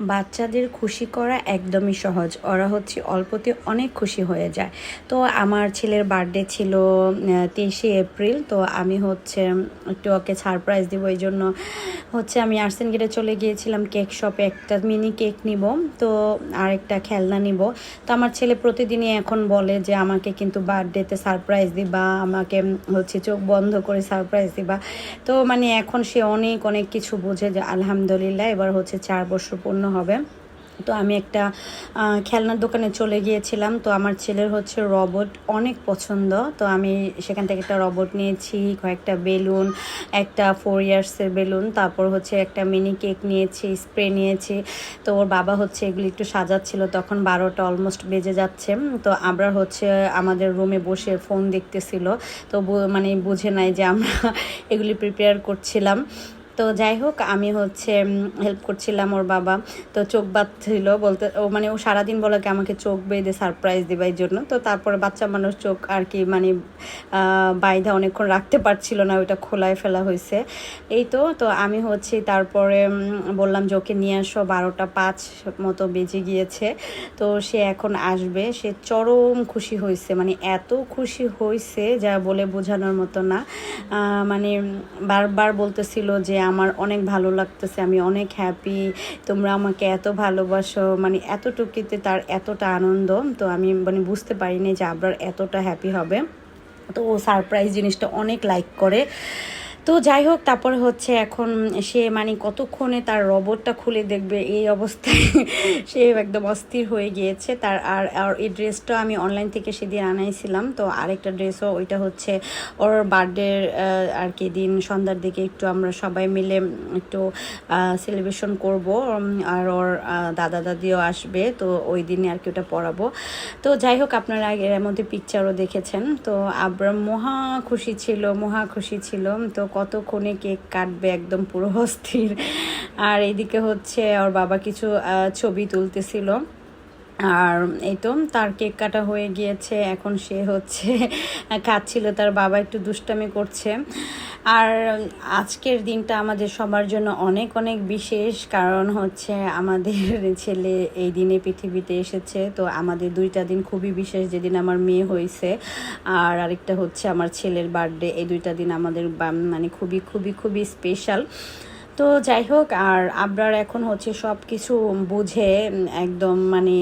বাচ্চাদের খুশি করা একদমই সহজ। ওরা হচ্ছে অল্পতে অনেক খুশি হয়ে যায়। তো আমার ছেলের বার্থডে ছিল তেইশে এপ্রিল। তো আমি হচ্ছে একটু ওকে সারপ্রাইজ দিব, এই জন্য হচ্ছে আমি আর্সেন গেটে চলে গিয়েছিলাম কেক শপে একটা মিনি কেক নিব, তো আর একটা খেলনা নিব। তো আমার ছেলে প্রতিদিনই এখন বলে যে, আমাকে কিন্তু বার্থডেতে সারপ্রাইজ দিবা, আমাকে হচ্ছে চোখ বন্ধ করে সারপ্রাইজ দিবা। তো মানে এখন সে অনেক অনেক কিছু বোঝে যে, আলহামদুলিল্লাহ, এবার হচ্ছে চার বছর পূর্ণ হবে। তো আমি একটা খেলনার দোকানে চলে গিয়েছিলাম। তো আমার ছেলের হচ্ছে রবট অনেক পছন্দ। তো আমি সেখান থেকে একটা রবট নিয়েছি, কয়েকটা বেলুন, একটা ফোর ইয়ার্সের বেলুন, তারপর হচ্ছে একটা মিনি কেক নিয়েছি স্প্রে নিয়েছি। তো ওর বাবা হচ্ছে এগুলি একটু সাজাচ্ছিল, তখন বারোটা অলমোস্ট বেজে যাচ্ছে। তো আমরা হচ্ছে আমাদের রুমে বসে ফোন দেখতেছিল। তো মানে বুঝে নাই যে আমরা এগুলি প্রিপেয়ার করছিলাম। তো যাই হোক, আমি হচ্ছে হেল্প করছিলাম ওর বাবা। তো চোখ বাঁধছিল বলতে, ও মানে ও সারাদিন বলে কি আমাকে চোখ বেঁধে সারপ্রাইজ দেবার এই জন্য। তো তারপরে বাচ্চা মানুষ চোখ আর কি মানে বাইধা অনেকক্ষণ রাখতে পারছিল না, ওইটা খোলায় ফেলা হয়েছে। এই তো তো আমি হচ্ছে, তারপরে বললাম যে ওকে নিয়ে আসো, বারোটা পাঁচ মতো বেজে গিয়েছে। তো সে এখন আসবে, সে চরম খুশি হয়েছে মানে এত খুশি হয়েছে যা বলে বোঝানোর মতো না। মানে বারবার বলতেছিল যে আমার অনেক ভালো লাগতেছে, আমি অনেক হ্যাপি তোমরা আমাকে এত ভালোবাসো মানে এতটুকুতে তার এতটা আনন্দ, তো আমি মানে বুঝতে পারিনি যে আবার এতটা হ্যাপি হবে। তো ও সারপ্রাইজ জিনিসটা অনেক লাইক করে। তো যাই হোক, তারপরে হচ্ছে এখন সে মানে কতক্ষণে তার রবটটা খুলে দেখবে এই অবস্থায়, সে একদম অস্থির হয়ে গিয়েছে। তার আর আর এই ড্রেসটা আমি অনলাইন থেকে সেদিন আনাইছিলাম। তো আরেকটা ড্রেসও ওইটা হচ্ছে ওর বার্থডের আর কি দিন সন্ধ্যার দিকে একটু আমরা সবাই মিলে একটু সেলিব্রেশন করব। আর ওর দাদা দাদিও আসবে, তো ওই দিনে আর কি ওটা পরাবো। তো যাই হোক, আপনারা এর মধ্যে পিকচারও দেখেছেন। তো আব্রাম মহা খুশি ছিল, মহা খুশি ছিল। তো কতক্ষণে কেক কাটবে একদম পুরো অস্থির। আর এদিকে হচ্ছে ওর বাবা কিছু ছবি তুলতেছিল। আর এই তো তার কেক কাটা হয়ে গিয়েছে, এখন সে হচ্ছে খাচ্ছিল, তার বাবা একটু দুষ্টামি করছে। আর আজকের দিনটা আমাদের সবার জন্য অনেক অনেক বিশেষ, কারণ হচ্ছে আমাদের ছেলে এই দিনে পৃথিবীতে এসেছে, তো আমাদের দুইটা দিন খুবই বিশেষ, যেদিন আমার মেয়ে হয়েছে আর আরেকটা হচ্ছে আমার ছেলের বার্থডে, এই দুইটা দিন আমাদের মানে খুবই খুবই খুবই স্পেশাল তো যাই হোক, আর আবরার এখন হচ্ছে সব কিছু বুঝে একদম মানে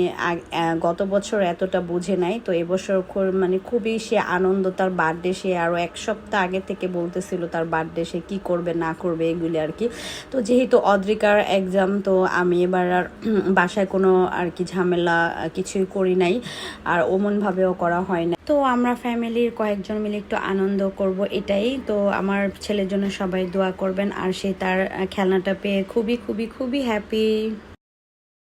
গত বছর এতটা বুঝে নাই। তো এবছর মানে খুবই সে আনন্দ, তার বার্থডে সে আরও এক সপ্তাহ আগে থেকে বলতেছিল তার বার্থডে সে কী করবে, না করবে, এগুলি আর কি। তো যেহেতু অদ্রিকার এক্সাম তো আমি এবার আর বাসায় কোনো আর কি ঝামেলা কিছুই করি নাই। আর ওমনভাবেও করা হয় না। তো আমরা ফ্যামিলির কয়েকজন মিলে একটু আনন্দ করব এটাই। তো আমার ছেলের জন্য সবাই দোয়া করবেন। আর সে তার খেলনাটা পেয়ে খুবই খুবই খুবই হ্যাপি